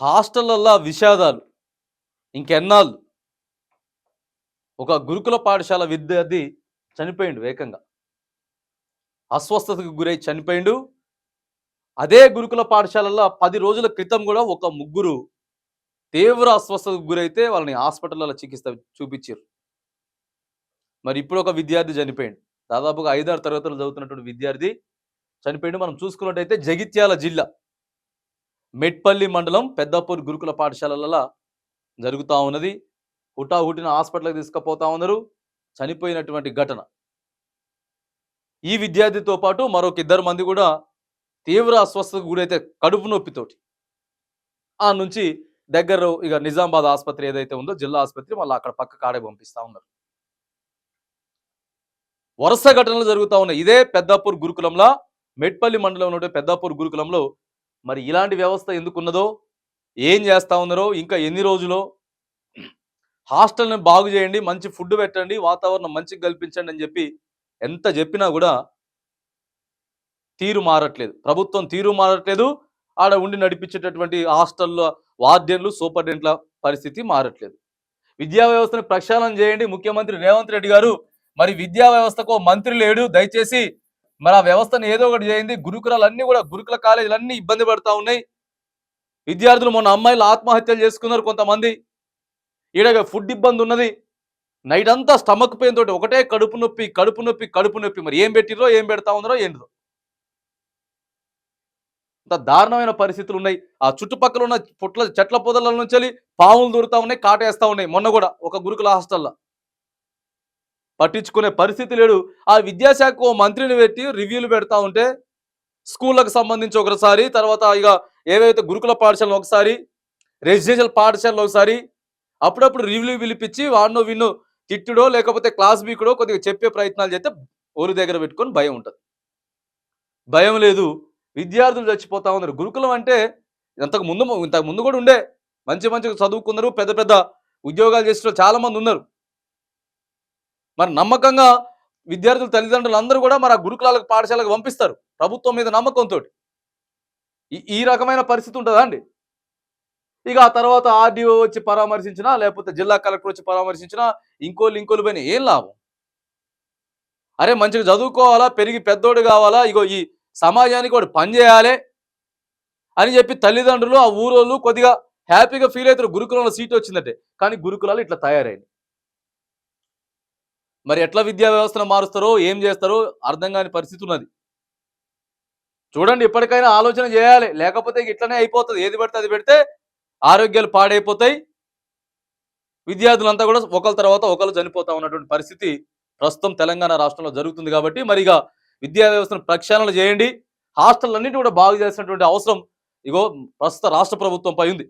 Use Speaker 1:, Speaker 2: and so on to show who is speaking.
Speaker 1: హాస్టళ్ళల్లో విషాదాలు ఇంకెన్నాళ్ళు? ఒక గురుకుల పాఠశాల విద్యార్థి చనిపోయిండు ఏకంగా. అస్వస్థతకు గురై చనిపోయిండు. అదే గురుకుల పాఠశాలలో పది రోజుల క్రితం కూడా ఒక ముగ్గురు తీవ్ర అస్వస్థతకు గురైతే వాళ్ళని హాస్పిటల్లో చికిత్స చూపించారు మరి ఇప్పుడు ఒక విద్యార్థి చనిపోయిండు. దాదాపుగా ఐదారు తరగతులు చదువుతున్నటువంటి విద్యార్థి చనిపోయిండు. మనం చూసుకున్నట్టయితే జగిత్యాల జిల్లా మెట్పల్లి మండలం పెద్దపూర్ గురుకుల పాఠశాలల జరుగుతూ ఉన్నది. హుటాహుటిన హాస్పిటల్కి తీసుకుపోతా ఉన్నారు. చనిపోయినటువంటి ఘటన. ఈ విద్యార్థితో పాటు మరొక ఇద్దరు మంది కూడా తీవ్ర అస్వస్థతకు గురైతే కడుపు నొప్పితోటి ఆ నుంచి దగ్గర ఇక నిజామాబాద్ ఆసుపత్రి ఏదైతే ఉందో జిల్లా ఆసుపత్రి మళ్ళీ అక్కడ పక్క కాడే పంపిస్తా ఉన్నారు. వరుస ఘటనలు జరుగుతూ ఉన్నాయి. ఇదే పెద్దాపూర్ గురుకులంలో మెట్పల్లి మండలంలో ఉండే పెద్దాపూర్ గురుకులంలో మరి ఇలాంటి వ్యవస్థ ఎందుకున్నదో ఏం చేస్తా ఉన్నారో ఇంకా ఎన్ని రోజులో హాస్టల్ని బాగు చేయండి మంచి ఫుడ్ పెట్టండి వాతావరణం మంచిగా కల్పించండి అని చెప్పి ఎంత చెప్పినా కూడా తీరు మారట్లేదు. ప్రభుత్వం తీరు మారట్లేదు. ఆడ ఉండి నడిపించేటటువంటి హాస్టల్లో వార్డెన్లు సూపరింటెంట్ల పరిస్థితి మారట్లేదు. విద్యా వ్యవస్థను ప్రక్షాళన చేయండి. ముఖ్యమంత్రి రేవంత్ రెడ్డి గారు మరి విద్యా వ్యవస్థకు మంత్రి లేడు. దయచేసి మరి ఆ వ్యవస్థను ఏదో ఒకటి చేయింది. గురుకులన్నీ కూడా గురుకుల కాలేజీలన్నీ ఇబ్బంది పడతా ఉన్నాయి. విద్యార్థులు మొన్న అమ్మాయిలు ఆత్మహత్యలు చేసుకున్నారు కొంతమంది. ఈడ ఫుడ్ ఇబ్బంది ఉన్నది. నైట్ అంతా స్టమక్ పెయిన్ తోటి ఒకటే కడుపు నొప్పి కడుపు నొప్పి కడుపు నొప్పి. మరి ఏం పెట్టిరో ఏం పెడతా ఉందరో ఏంటో అంత దారుణమైన పరిస్థితులు ఉన్నాయి. ఆ చుట్టుపక్కల ఉన్న పుట్ల చెట్ల పొదల నుంచి పావులు పాములు దూరుతా ఉన్నాయి కాటేస్తా ఉన్నాయి. మొన్న కూడా ఒక గురుకుల హాస్టల్లో. పట్టించుకునే పరిస్థితి లేడు. ఆ విద్యాశాఖ ఓ మంత్రిని పెట్టి రివ్యూలు పెడతా ఉంటే స్కూళ్ళకు సంబంధించి ఒకసారి తర్వాత ఇక ఏవైతే గురుకుల పాఠశాలలో ఒకసారి రెసిడెన్షియల్ పాఠశాలలో ఒకసారి అప్పుడప్పుడు రివ్యూలు పిలిపించి వాడినో విన్నో తిట్టుడో లేకపోతే క్లాస్ బీకుడో కొద్దిగా చెప్పే ప్రయత్నాలు చేస్తే ఊరి దగ్గర పెట్టుకొని భయం ఉంటుంది. భయం లేదు. విద్యార్థులు చచ్చిపోతా ఉన్నారు. గురుకులం అంటే ఇంతకు ముందు ఇంతకు ముందు కూడా ఉండే. మంచి మంచిగా చదువుకున్నారు. పెద్ద పెద్ద ఉద్యోగాలు చేసిన చాలామంది చాలా మంది ఉన్నారు. మరి నమ్మకంగా విద్యార్థుల తల్లిదండ్రులు అందరూ కూడా మరి ఆ గురుకులాలకు పాఠశాలకు పంపిస్తారు. ప్రభుత్వం మీద నమ్మకంతో ఈ రకమైన పరిస్థితి ఉంటుందా అండి? ఇక ఆ తర్వాత ఆర్డీఓ వచ్చి పరామర్శించినా లేకపోతే జిల్లా కలెక్టర్ వచ్చి పరామర్శించినా ఇంకోళ్ళు ఇంకోళ్ళు పైన ఏం లాభం? అరే మంచిగా చదువుకోవాలా పెరిగి పెద్దోడు కావాలా ఇగో ఈ సమాజానికి వాడు పనిచేయాలి అని చెప్పి తల్లిదండ్రులు ఆ ఊరోళ్ళు కొద్దిగా హ్యాపీగా ఫీల్ అవుతారు. గురుకులంలో సీట్ వచ్చిందంటే. కానీ గురుకులాలు ఇట్లా తయారైంది మరి ఎట్లా విద్యా వ్యవస్థను మారుస్తారో ఏం చేస్తారో అర్థం కాని పరిస్థితి ఉన్నది. చూడండి ఇప్పటికైనా ఆలోచన చేయాలి. లేకపోతే ఇట్లనే అయిపోతుంది. ఏది పడితే అది పెడితే ఆరోగ్యాలు పాడైపోతాయి. విద్యార్థులంతా కూడా ఒకరి తర్వాత ఒకరు చనిపోతా ఉన్నటువంటి పరిస్థితి ప్రస్తుతం తెలంగాణ రాష్ట్రంలో జరుగుతుంది కాబట్టి మరి విద్యా వ్యవస్థను ప్రక్షాళన చేయండి. హాస్టల్ అన్నింటి కూడా బాగు చేసినటువంటి అవసరం ఇగో ప్రస్తుత రాష్ట్ర ప్రభుత్వంపై ఉంది.